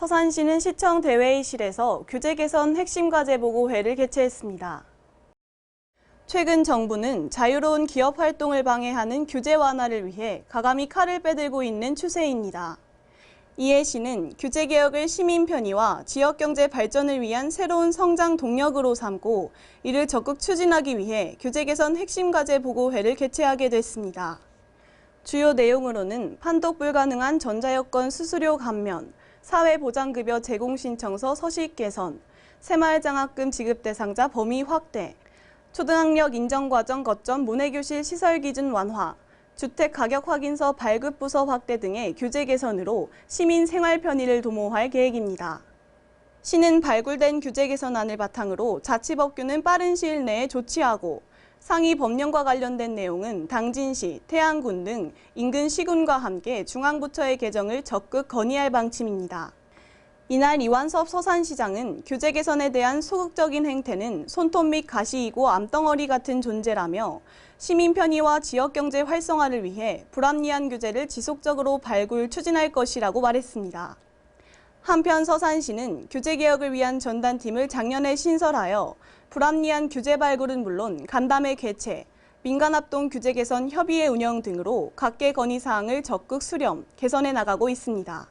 서산시는 시청 대회의실에서 규제 개선 핵심 과제 보고회를 개최했습니다. 최근 정부는 자유로운 기업 활동을 방해하는 규제 완화를 위해 가감히 칼을 빼들고 있는 추세입니다. 이에 시는 규제 개혁을 시민 편의와 지역 경제 발전을 위한 새로운 성장 동력으로 삼고 이를 적극 추진하기 위해 규제 개선 핵심 과제 보고회를 개최하게 됐습니다. 주요 내용으로는 판독 불가능한 전자여권 수수료 감면, 사회보장급여 제공 신청서 서식 개선, 새마을장학금 지급 대상자 범위 확대, 초등학력 인정과정 거점 문해교실 시설 기준 완화, 주택 가격 확인서 발급 부서 확대 등의 규제 개선으로 시민 생활 편의를 도모할 계획입니다. 시는 발굴된 규제 개선안을 바탕으로 자치법규는 빠른 시일 내에 조치하고 상위 법령과 관련된 내용은 당진시, 태안군 등 인근 시군과 함께 중앙부처의 개정을 적극 건의할 방침입니다. 이날 이완섭 서산시장은 규제 개선에 대한 소극적인 행태는 손톱 및 가시이고 암덩어리 같은 존재라며 시민 편의와 지역 경제 활성화를 위해 불합리한 규제를 지속적으로 발굴 추진할 것이라고 말했습니다. 한편 서산시는 규제 개혁을 위한 전단팀을 작년에 신설하여 불합리한 규제 발굴은 물론 간담회 개최, 민간합동 규제 개선 협의회 운영 등으로 각계 건의 사항을 적극 수렴, 개선해 나가고 있습니다.